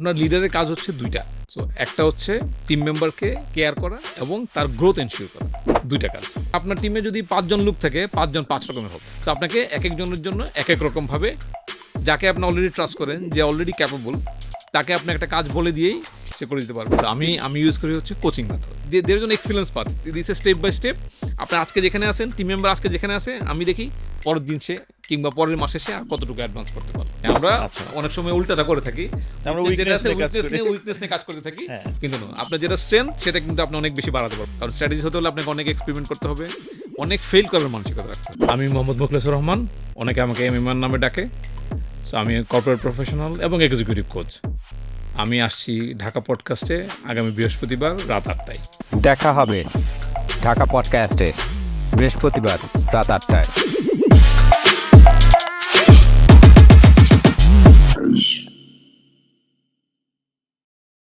আপনার লিডারের কাজ হচ্ছে দুইটা। সো একটা হচ্ছে টিম মেম্বারকে কেয়ার করা এবং তার গ্রোথ এনশিওর করা। দুইটা কাজ। আপনার টিমে যদি পাঁচজন লোক থাকে, পাঁচজন পাঁচ রকমের হবে। সো আপনাকে এক একজনের জন্য এক এক রকমভাবে যাকে আপনি অলরেডি ট্রাস্ট করেন, যে অলরেডি ক্যাপেবল তাকে আপনি একটা কাজ বলে দিয়েই সে করে দিতে পারবে। আমি আমি ইউজ করি হচ্ছে কোচিং মেথড দের জন্য excellence path this step by step আপনি আজকে যেখানে আছেন টিম মেম্বার আজকে যেখানে আছে আমি দেখি পরের দিন সে কিংবা পরের মাসে সে আর কতটুকু অ্যাডভান্স করতে পারবে আমরা আচ্ছা। অনেক সময় উল্টাটা করে থাকি। আমরা যেটা নিয়ে কাজ উইকনেস নিয়ে উইকনেস নিয়ে কাজ করতে থাকি। হ্যাঁ। কিন্তু না আপনার যেটা স্ট্রেংথ সেটা কিন্তু আপনি অনেক বেশি বাড়াতে পারবেন। কারণ স্ট্র্যাটেজি হতে হলে আপনাকে অনেক এক্সপেরিমেন্ট করতে হবে অনেক ফেল করার মানসিকতা রাখতে হবে। আমি মোহাম্মদ মুখলেসুর রহমান। অনেকে আমাকে এম ইমান নামে ডাকে। সো আমি কর্পোরেট প্রফেশনাল এবং এক্সিকিউটিভ কোচ আমি আসছি ঢাকা পডকাস্টে আগামী বৃহস্পতিবার রাত আটটায়। দেখা হবে। ঢাকা পডকাস্টে বৃহস্পতিবার রাত আটটায়।